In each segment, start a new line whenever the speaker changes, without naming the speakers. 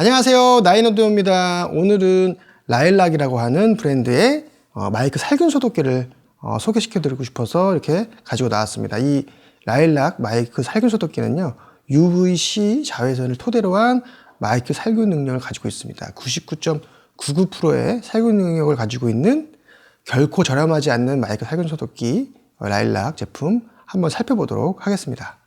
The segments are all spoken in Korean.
안녕하세요. 나인어도입니다. 오늘은 라일락이라고 하는 브랜드의 어, 마이크 살균 소독기를 어, 소개시켜 드리고 싶어서 이렇게 가지고 나왔습니다. 이 라일락 마이크 살균 소독기는요, UVC 자외선을 토대로 한 마이크 살균 능력을 가지고 있습니다. 99.99%의 살균 능력을 가지고 있는 결코 저렴하지 않는 마이크 살균 소독기 어, 라일락 제품 한번 살펴보도록 하겠습니다.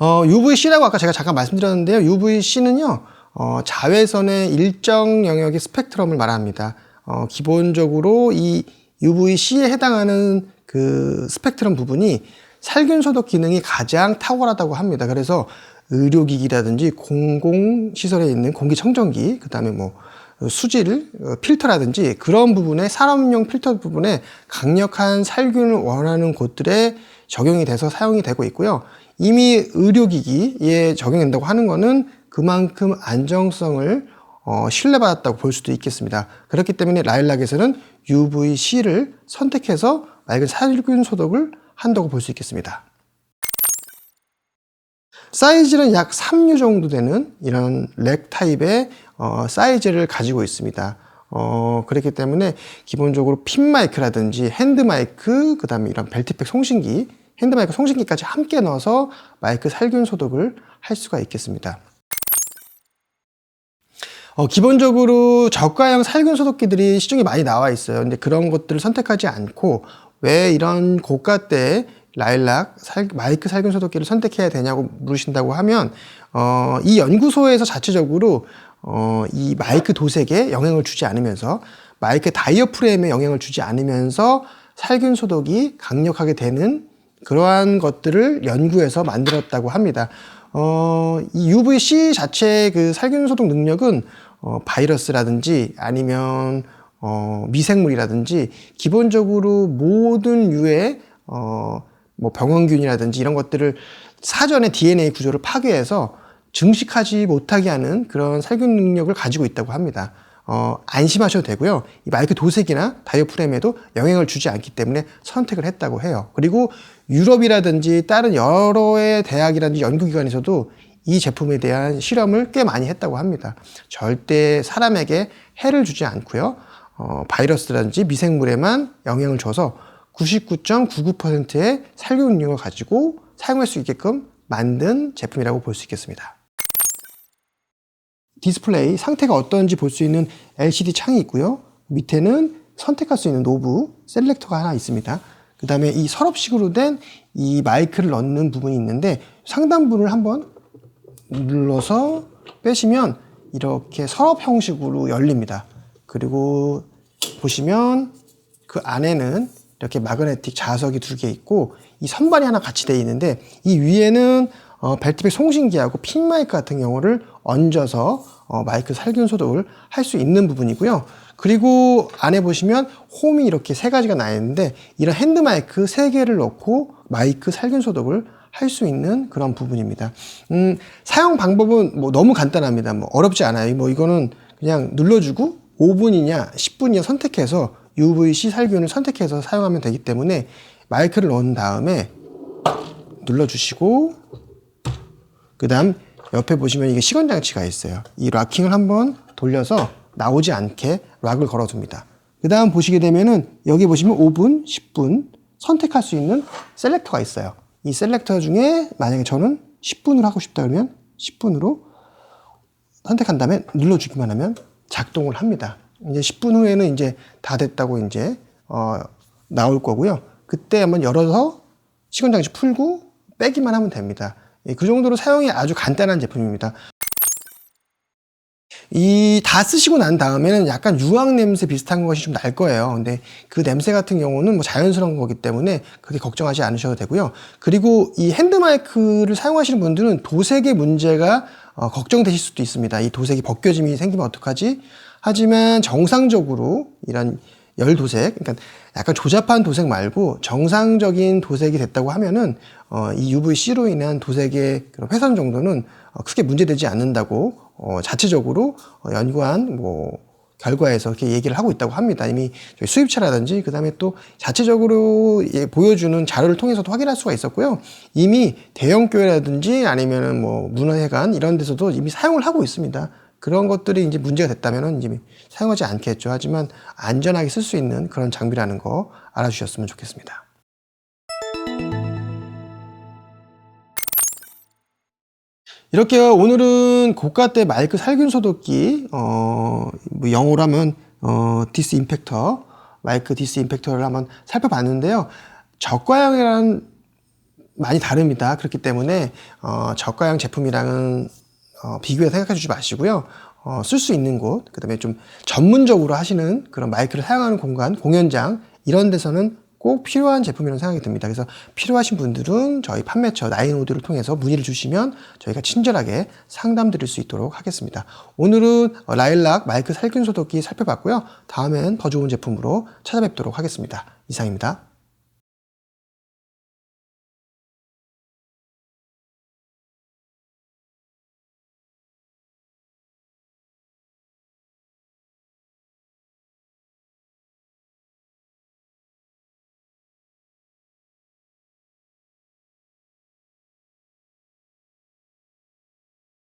어, UVC라고 아까 제가 잠깐 말씀드렸는데요. UVC는요, 어, 자외선의 일정 영역의 스펙트럼을 말합니다. 어, 기본적으로 이 UVC에 해당하는 그 스펙트럼 부분이 살균 소독 기능이 가장 탁월하다고 합니다. 그래서 의료기기라든지 공공시설에 있는 공기청정기, 그 다음에 뭐 수질, 어, 필터라든지 그런 부분에 산업용 필터 부분에 강력한 살균을 원하는 곳들에 적용이 돼서 사용이 되고 있고요. 이미 의료기기에 적용된다고 하는 것은 그만큼 안정성을 어, 신뢰받았다고 볼 수도 있겠습니다. 그렇기 때문에 라일락에서는 UVC를 선택해서 맑은 살균 소독을 한다고 볼 수 있겠습니다. 사이즈는 약 3류 정도 되는 이런 렉 타입의 어, 사이즈를 가지고 있습니다. 어, 그렇기 때문에 기본적으로 핀 마이크라든지 핸드 마이크, 그 다음에 이런 벨트팩 송신기, 핸드 마이크 송신기까지 함께 넣어서 마이크 살균 소독을 할 수가 있겠습니다. 어, 기본적으로 저가형 살균 소독기들이 시중에 많이 나와 있어요. 근데 그런 것들을 선택하지 않고 왜 이런 고가대 라일락 살, 마이크 살균 소독기를 선택해야 되냐고 물으신다고 하면 어, 이 연구소에서 자체적으로 어, 이 마이크 도색에 영향을 주지 않으면서 마이크 다이어프램에 영향을 주지 않으면서 살균 소독이 강력하게 되는 그러한 것들을 연구해서 만들었다고 합니다. 어, 이 UVC 자체 그 살균 소독 능력은 어, 바이러스라든지 아니면 어, 미생물이라든지 기본적으로 모든 유의 어, 뭐 병원균이라든지 이런 것들을 사전에 DNA 구조를 파괴해서 증식하지 못하게 하는 그런 살균 능력을 가지고 있다고 합니다. 어, 안심하셔도 되고요. 이 마이크 도색이나 다이어프램에도 영향을 주지 않기 때문에 선택을 했다고 해요. 그리고 유럽이라든지 다른 여러의 대학이라든지 연구기관에서도 이 제품에 대한 실험을 꽤 많이 했다고 합니다. 절대 사람에게 해를 주지 않고요. 어, 바이러스라든지 미생물에만 영향을 줘서 99.99%의 살균 능력을 가지고 사용할 수 있게끔 만든 제품이라고 볼 수 있겠습니다. 디스플레이 상태가 어떤지 볼 수 있는 LCD 창이 있고요. 밑에는 선택할 수 있는 노브 셀렉터가 하나 있습니다. 그 다음에 이 서랍식으로 된 이 마이크를 넣는 부분이 있는데 상단부를 한번 눌러서 빼시면 이렇게 서랍 형식으로 열립니다. 그리고 보시면 그 안에는 이렇게 마그네틱 자석이 두 개 있고 이 선반이 하나 같이 되어 있는데 이 위에는 어, 벨트백 송신기하고 핀 마이크 같은 경우를 얹어서 어, 마이크 살균 소독을 할 수 있는 부분이고요. 그리고 안에 보시면 홈이 이렇게 세 가지가 나 있는데 이런 핸드 마이크 세 개를 넣고 마이크 살균 소독을 할 수 있는 그런 부분입니다. 음, 사용 방법은 뭐 너무 간단합니다. 뭐 어렵지 않아요. 뭐 이거는 그냥 눌러주고 5분이냐 10분이냐 선택해서 UVC 살균을 선택해서 사용하면 되기 때문에 마이크를 넣은 다음에 눌러주시고 그 다음 옆에 보시면 이게 시건 장치가 있어요. 이 락킹을 한번 돌려서 나오지 않게 락을 걸어줍니다. 그 다음 보시게 되면은 여기 보시면 5분, 10분 선택할 수 있는 셀렉터가 있어요. 이 셀렉터 중에 만약에 저는 10분으로 하고 싶다 그러면 10분으로 선택한 다음에 눌러주기만 하면 작동을 합니다. 이제 10분 후에는 이제 다 됐다고 이제 어, 나올 거고요. 그때 한번 열어서 시건 장치 풀고 빼기만 하면 됩니다. 예, 그 정도로 사용이 아주 간단한 제품입니다. 이다 쓰시고 난 다음에는 약간 유황 냄새 비슷한 것이 좀 날 거예요. 근데 그 냄새 같은 경우는 뭐 자연스러운 거기 때문에 그렇게 걱정하지 않으셔도 되고요. 그리고 이 핸드 마이크를 사용하시는 분들은 도색의 문제가 어, 걱정되실 수도 있습니다. 이 도색이 벗겨짐이 생기면 어떡하지? 하지만 정상적으로 이런 열 도색, 그러니까 약간 조잡한 도색 말고 정상적인 도색이 됐다고 하면은 어, 이 UVC로 인한 도색의 그런 훼손 정도는 어, 크게 문제되지 않는다고 어, 자체적으로 어, 연구한 뭐 결과에서 이렇게 얘기를 하고 있다고 합니다. 이미 저희 수입차라든지 그다음에 또 자체적으로 예, 보여주는 자료를 통해서도 확인할 수가 있었고요. 이미 대형 교회라든지 아니면은 뭐 문화회관 이런 데서도 이미 사용을 하고 있습니다. 그런 것들이 이제 문제가 됐다면은 이제 사용하지 않겠죠. 하지만 안전하게 쓸 수 있는 그런 장비라는 거 알아주셨으면 좋겠습니다. 이렇게 오늘은 고가대 마이크 살균 소독기 어, 뭐 영어로 하면 어, 디스 임팩터 마이크 디스 임팩터를 한번 살펴봤는데요. 저가형이랑 많이 다릅니다. 그렇기 때문에 어, 저가형 제품이랑은 어, 비교해 생각해 주지 마시고요. 어, 쓸 수 있는 곳, 그 다음에 좀 전문적으로 하시는 그런 마이크를 사용하는 공간, 공연장, 이런 데서는 꼭 필요한 제품이라는 생각이 듭니다. 그래서 필요하신 분들은 저희 판매처 나인오드를 통해서 문의를 주시면 저희가 친절하게 상담 드릴 수 있도록 하겠습니다. 오늘은 어, 라일락 마이크 살균 소독기 살펴봤고요. 다음엔 더 좋은 제품으로 찾아뵙도록 하겠습니다. 이상입니다.